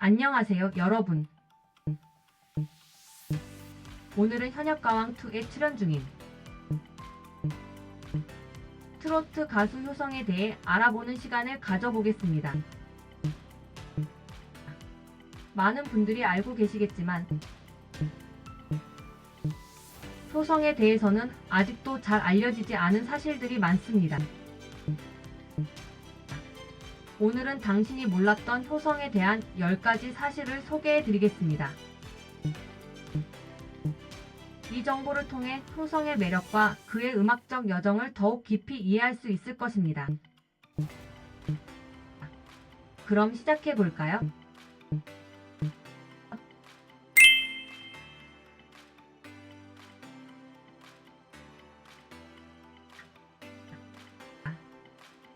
안녕하세요, 여러분. 오늘은 현역가왕2에 출연 중인 트로트 가수 효성에 대해 알아보는 시간을 가져보겠습니다. 많은 분들이 알고 계시겠지만 효성에 대해서는 아직도 잘 알려지지 않은 사실들이 많습니다. 오늘은 당신이 몰랐던 효성에 대한 10가지 사실을 소개해 드리겠습니다. 이 정보를 통해 효성의 매력과 그의 음악적 여정을 더욱 깊이 이해할 수 있을 것입니다. 그럼 시작해 볼까요?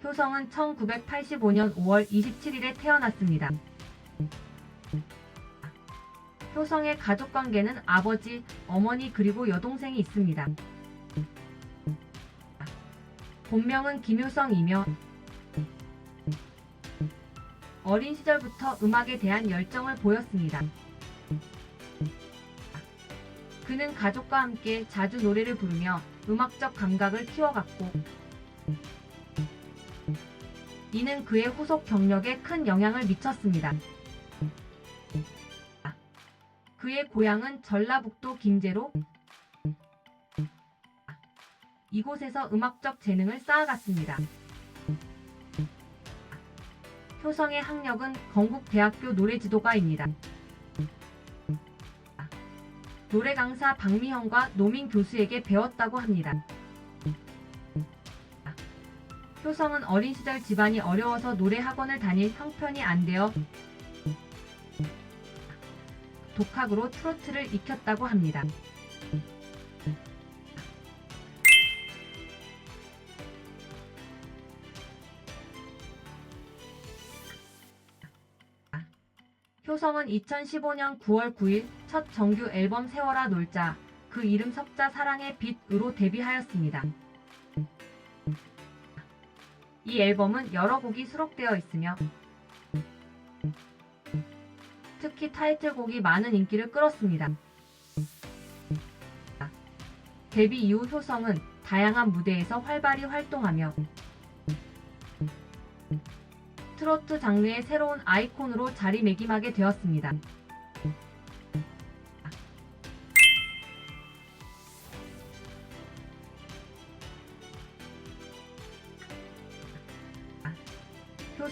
효성은 1985년 5월 27일에 태어났습니다. 효성의 가족 관계는 아버지, 어머니 그리고 여동생이 있습니다. 본명은 김효성이며 어린 시절부터 음악에 대한 열정을 보였습니다. 그는 가족과 함께 자주 노래를 부르며 음악적 감각을 키워갔고 이는 그의 후속 경력에 큰 영향을 미쳤습니다. 그의 고향은 전라북도 김제로 이곳에서 음악적 재능을 쌓아갔습니다. 효성의 학력은 건국대학교 노래지도과입니다. 노래 강사 박미형과 노민 교수에게 배웠다고 합니다. 효성은 어린 시절 집안이 어려워서 노래 학원을 다닐 형편이 안 되어 독학으로 트로트를 익혔다고 합니다. 효성은 2015년 9월 9일 첫 정규 앨범 세월아 놀자 그 이름 석자 사랑의 빛으로 데뷔하였습니다. 이 앨범은 여러 곡이 수록되어 있으며 특히 타이틀곡이 많은 인기를 끌었습니다. 데뷔 이후 효성은 다양한 무대에서 활발히 활동하며 트로트 장르의 새로운 아이콘으로 자리매김하게 되었습니다.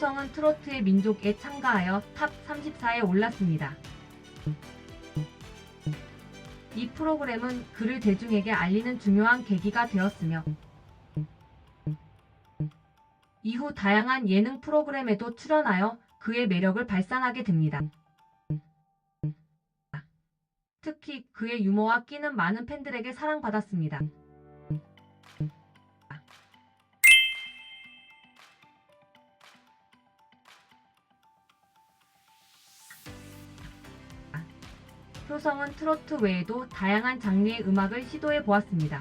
효성은 트로트의 민족에 참가하여 탑 34에 올랐습니다. 이 프로그램은 그를 대중에게 알리는 중요한 계기가 되었으며 이후 다양한 예능 프로그램에도 출연하여 그의 매력을 발산하게 됩니다. 특히 그의 유머와 끼는 많은 팬들에게 사랑받았습니다. 효성은 트로트 외에도 다양한 장르의 음악을 시도해 보았습니다.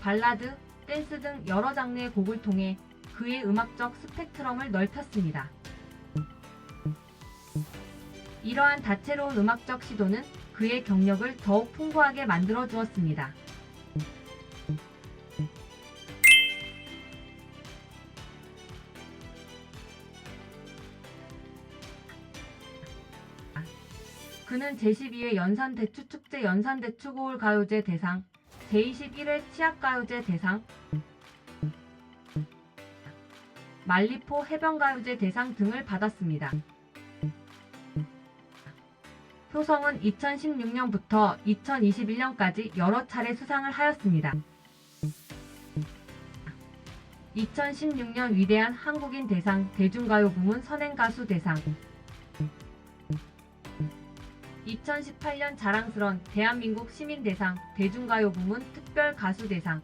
발라드, 댄스 등 여러 장르의 곡을 통해 그의 음악적 스펙트럼을 넓혔습니다. 이러한 다채로운 음악적 시도는 그의 경력을 더욱 풍부하게 만들어 주었습니다. 그는 제12회 연산대추축제 연산대추고울 가요제 대상, 제21회 치악가요제 대상, 말리포 해변가요제 대상 등을 받았습니다. 효성은 2016년부터 2021년까지 여러 차례 수상을 하였습니다. 2016년 위대한 한국인 대상 대중가요 부문 선행가수 대상 2018년 자랑스런 대한민국 시민대상 대중가요 부문 특별 가수 대상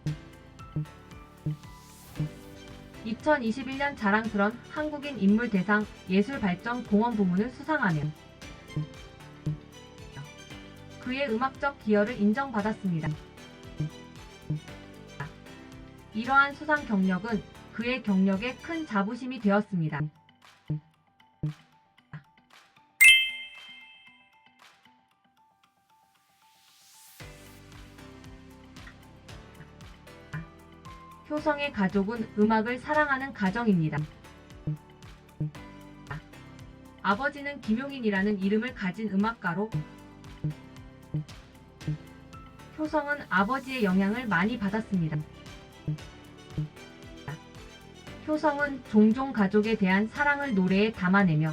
2021년 자랑스런 한국인 인물 대상 예술발전 공헌 부문을 수상하며 그의 음악적 기여를 인정받았습니다. 이러한 수상 경력은 그의 경력에 큰 자부심이 되었습니다. 효성의 가족은 음악을 사랑하는 가정입니다. 아버지는 김용인이라는 이름을 가진 음악가로 효성은 아버지의 영향을 많이 받았습니다. 효성은 종종 가족에 대한 사랑을 노래에 담아내며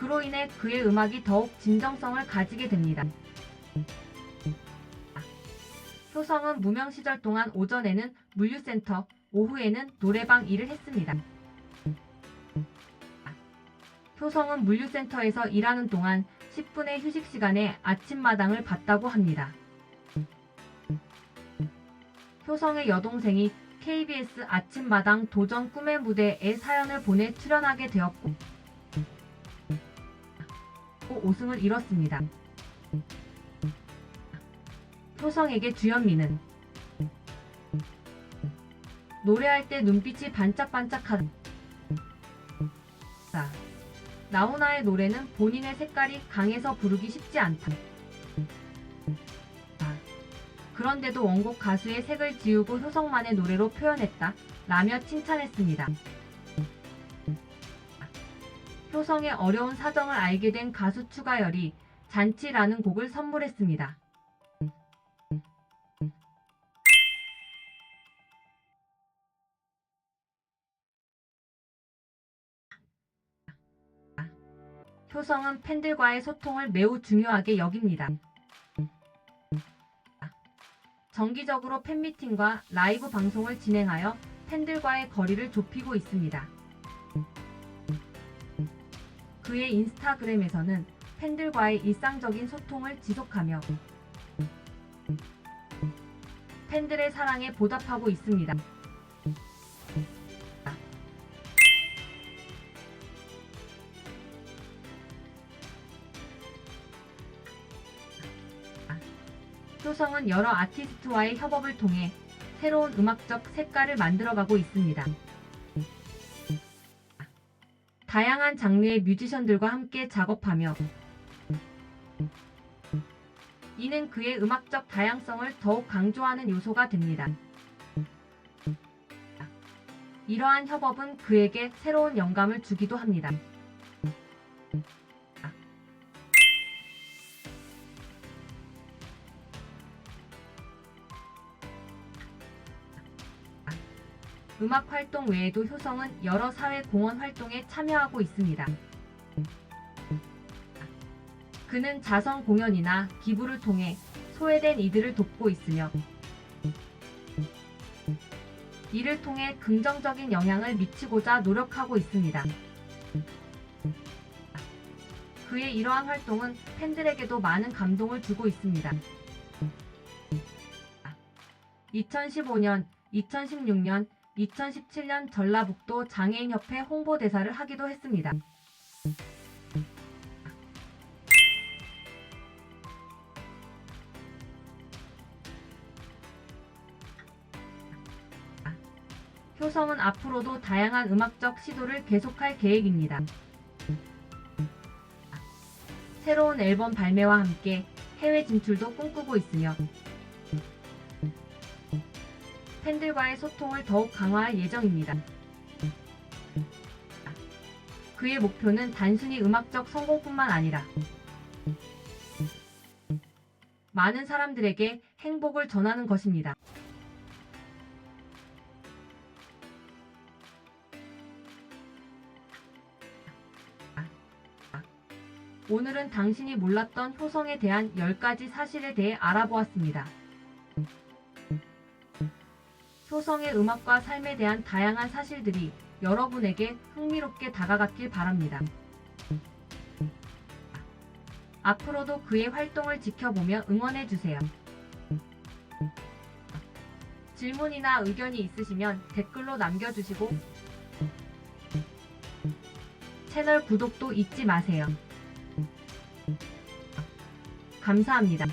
그로 인해 그의 음악이 더욱 진정성을 가지게 됩니다. 효성은 무명 시절 동안 오전에는 물류센터, 오후에는 노래방 일을 했습니다. 효성은 물류센터에서 일하는 동안 10분의 휴식 시간에 아침마당을 봤다고 합니다. 효성의 여동생이 KBS 아침마당 도전 꿈의 무대에 사연을 보내 출연하게 되었고 또 우승을 이뤘습니다. 효성에게 주현미는 노래할 때 눈빛이 반짝반짝하다. 나훈아의 노래는 본인의 색깔이 강해서 부르기 쉽지 않다. 그런데도 원곡 가수의 색을 지우고 효성만의 노래로 표현했다. 라며 칭찬했습니다. 효성의 어려운 사정을 알게 된 가수 추가열이 잔치라는 곡을 선물했습니다. 효성은 팬들과의 소통을 매우 중요하게 여깁니다. 정기적으로 팬미팅과 라이브 방송을 진행하여 팬들과의 거리를 좁히고 있습니다. 그의 인스타그램에서는 팬들과의 일상적인 소통을 지속하며 팬들의 사랑에 보답하고 있습니다. 효성은 여러 아티스트와의 협업을 통해 새로운 음악적 색깔을 만들어가고 있습니다. 다양한 장르의 뮤지션들과 함께 작업하며 이는 그의 음악적 다양성을 더욱 강조하는 요소가 됩니다. 이러한 협업은 그에게 새로운 영감을 주기도 합니다. 음악 활동 외에도 효성은 여러 사회 공헌 활동에 참여하고 있습니다. 그는 자선 공연이나 기부를 통해 소외된 이들을 돕고 있으며 이를 통해 긍정적인 영향을 미치고자 노력하고 있습니다. 그의 이러한 활동은 팬들에게도 많은 감동을 주고 있습니다. 2015년, 2016년, 2017년 전라북도 장애인협회 홍보대사를 하기도 했습니다. 효성은 앞으로도 다양한 음악적 시도를 계속할 계획입니다. 새로운 앨범 발매와 함께 해외 진출도 꿈꾸고 있으며 팬들과의 소통을 더욱 강화할 예정입니다. 그의 목표는 단순히 음악적 성공뿐만 아니라 많은 사람들에게 행복을 전하는 것입니다. 오늘은 당신이 몰랐던 효성에 대한 10가지 사실에 대해 알아보았습니다. 효성의 음악과 삶에 대한 다양한 사실들이 여러분에게 흥미롭게 다가갔길 바랍니다. 앞으로도 그의 활동을 지켜보며 응원해주세요. 질문이나 의견이 있으시면 댓글로 남겨주시고 채널 구독도 잊지 마세요. 감사합니다.